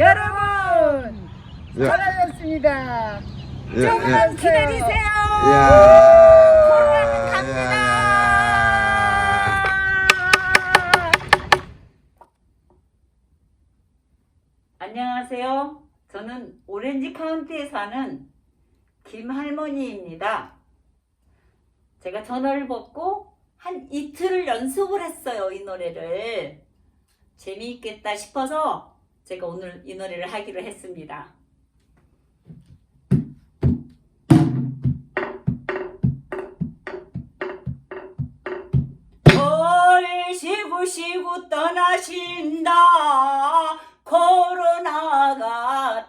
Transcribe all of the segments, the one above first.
여러분 야, 찾아뵙습니다. 야, 야, 조금만 기다리세요. 야, 갑니다. 안녕하세요. 저는 오렌지 카운티에 사는 김할머니입니다. 제가 전화를 받고 한 이틀을 연습을 했어요, 이 노래를. 재미있겠다 싶어서 제가 오늘 이 노래를 하기로 했습니다. 뭘 쉬고 쉬고 떠나신다. 코로나가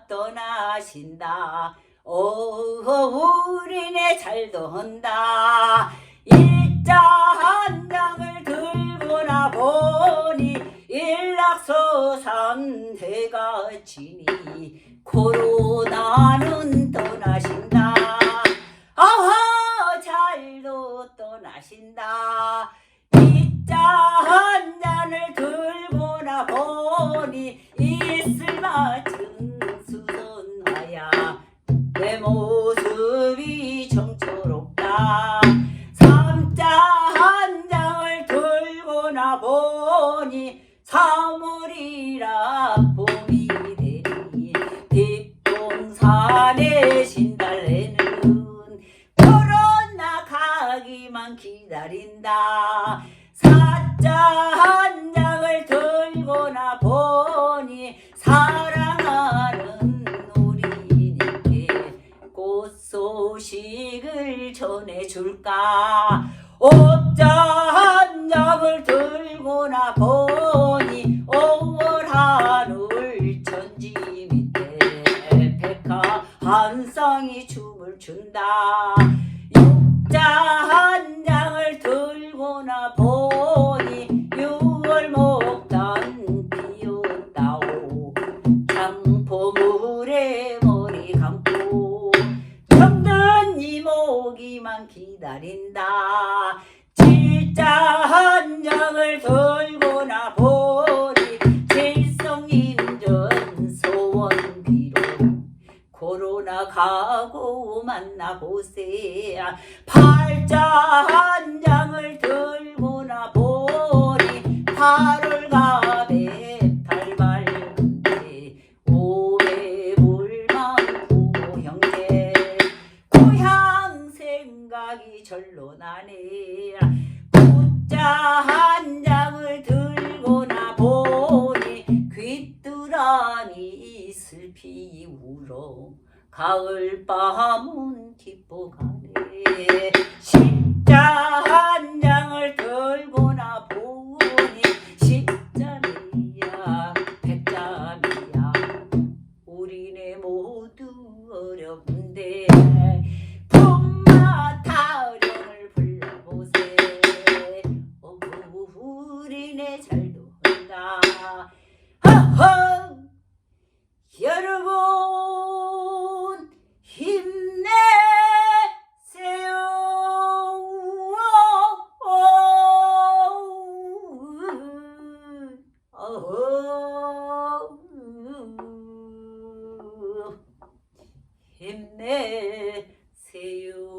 떠나신다. 오 우리네 잘도 한다 서산 해가 지니 코로 나는 떠 기다린다. 사자 한 장을 들고나 보니 사랑하는 우리에게 꽃 소식을 전해줄까? 옥자 한 장을 들고나 보니 5월 하늘 천지 밑에 백화 한 쌍이 춤을 춘다 이모기만 기다린다. 질자 한 장을 들고나 보니 칠성인전 소원비로. 코로나 가고 만나보세 팔자 한 장을 들고나 보니 8 생각이 절로 나네 굿자 한 장을 들고나 보니 귀뚜라미 슬피 울어 가을 밤은 기뻐가 하하. 여러분 힘내 힘내세요.